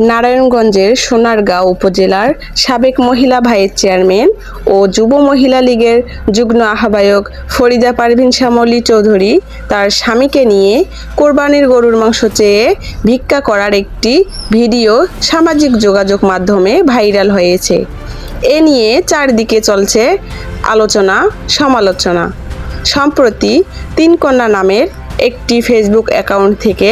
নারায়ণগঞ্জের সোনারগাঁও উপজেলার সাবেক মহিলা ভাইস চেয়ারম্যান ও যুব মহিলা লীগের যুগ্ম আহ্বায়ক ফরিদা পারভিন শ্যামলী চৌধুরী তার স্বামীকে নিয়ে কোরবানির গরুর মাংস চেয়ে ভিক্ষা করার একটি ভিডিও সামাজিক যোগাযোগ মাধ্যমে ভাইরাল হয়েছে। এ নিয়ে চারদিকে চলছে আলোচনা, সমালোচনা। সম্প্রতি তিন কন্যা নামের একটি ফেসবুক অ্যাকাউন্ট থেকে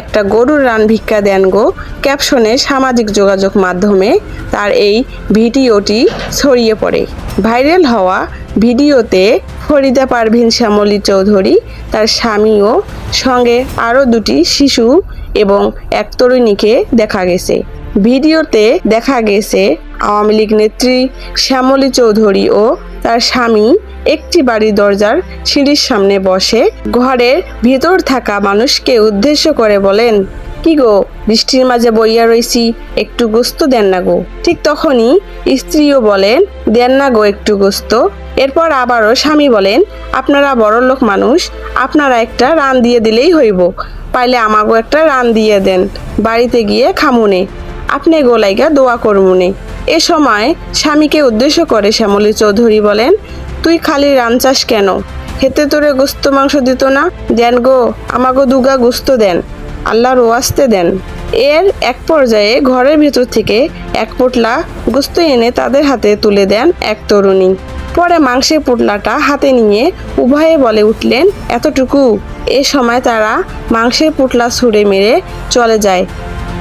একটা গরুর রান ভিক্ষা দেন গো ক্যাপশনে সামাজিক যোগাযোগ মাধ্যমে। তার এই ভিডিওটি ছড়িয়ে পড়ে। ভাইরাল হওয়া ভিডিওতে ফরিদা পারভিন শ্যামলী চৌধুরী, তার স্বামী ও সঙ্গে আরও দুটি শিশু এবং এক তরুণীকে দেখা গেছে। ভিডিওতে দেখা গেছে আওয়ামী লীগ নেত্রী শ্যামলী চৌধুরী ও তার স্বামী একটি বাড়ির দরজার সিঁড়ির সামনে বসে ঘরের ভিতর থাকা মানুষকে উদ্দেশ্য করে বলেন, কি গো, বৃষ্টির মাঝে বইয়া রইছি, একটু গোস্ত দেন না গো? ঠিক তখনই স্ত্রীও বলেন, দেন না গো একটু গোস্ত। এরপর আবারও স্বামী বলেন, আপনারা বড় লোক মানুষ, আপনারা একটা রান দিয়ে দিলেই হইব। পাইলে আমাগো একটা রান দিয়ে দেন, বাড়িতে গিয়ে খামুনে। আপনি গোলাইগা দোয়া করমুনে। এ সময় স্বামীকে উদ্দেশ্য করে শ্যামলী চৌধুরী বলেন তুই খালি রান চাস কেন? হেতে তোরে গোস্ত মাংস দিত না? দেন গো, আমাগো দুগা গোস্ত দেন। আল্লাহর ওয়াস্তে দেন। এর এক পর্যায়ে ঘরের ভিতর থেকে এক পোটলা গোস্ত এনে তাদের হাতে তুলে দেন এক তরুণী। পরে মাংসের পোটলাটা হাতে নিয়ে উভয়ে বলে উঠলেন, এতটুকু। এ সময় তারা মাংসের পোটলা ছুঁড়ে মেরে চলে যায়।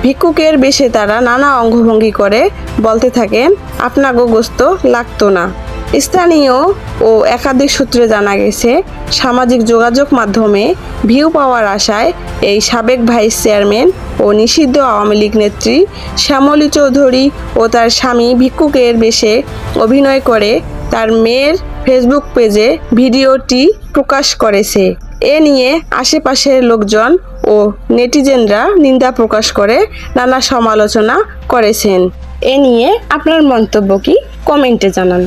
ভিক্ষুকের বেশে তারা নানা অঙ্গভঙ্গি করে বলতে থাকেন, আপনাগো গোস্ত লাগতো না। স্থানীয় ও একাধিক সূত্রে জানা গেছে, সামাজিক যোগাযোগ মাধ্যমে ভিউ পাওয়ার আশায় এই সাবেক ভাইস চেয়ারম্যান ও নিষিদ্ধ আওয়ামী লীগ নেত্রী শ্যামলী চৌধুরী ও তার স্বামী ভিক্ষুকের বেশে অভিনয় করে তার মেয়ের ফেসবুক পেজে ভিডিওটি প্রকাশ করেছে। এ নিয়ে আশেপাশের লোকজন ও নেটিজেনরা নিন্দা প্রকাশ করে, নানা সমালোচনা করেছেন। এ নিয়ে আপনার মন্তব্য কি? কমেন্টে জানান।